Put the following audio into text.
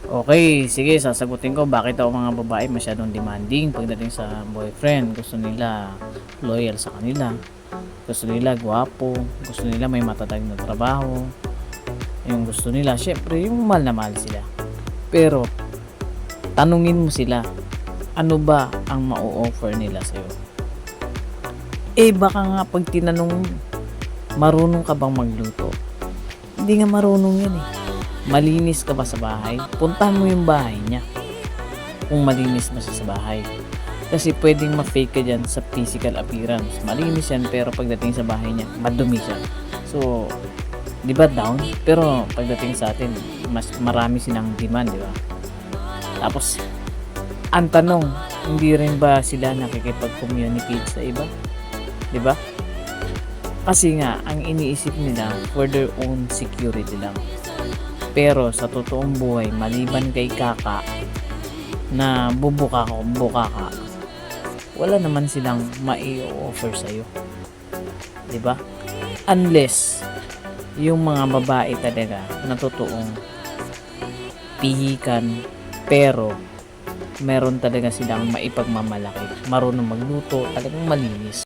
Okay, sige, sasagutin ko bakit ako mga babae masyadong demanding pagdating sa boyfriend. Gusto nila loyal sa kanila. Gusto nila gwapo. Gusto nila may matatag na trabaho. Yung gusto nila, syempre, yung mahal na mahal sila. Pero, tanungin mo sila, ano ba ang ma-offer nila sa'yo? Eh, baka nga pag tinanong marunong ka bang magluto? Hindi nga marunong yan eh. Malinis ka ba sa bahay? Puntahan mo yung bahay niya. Kung malinis ba siya sa bahay. Kasi pwedeng ma-fake ka dyan sa physical appearance. Malinis yan pero pagdating sa bahay niya, madumi siya. So, di ba down? Pero pagdating sa atin, mas marami silang demand, di ba? Tapos, ang tanong, hindi rin ba sila nakikipag-communicate sa iba? Di ba? Kasi nga, ang iniisip nila for their own security lang. Pero sa totoong buhay, maliban kay kaka na bubuka ka buka ka, wala naman silang mai-offer sa'yo. ba? Unless yung mga babae talaga na totoong pihikan pero meron talaga silang maipagmamalaki. Marunong magluto, talagang malinis.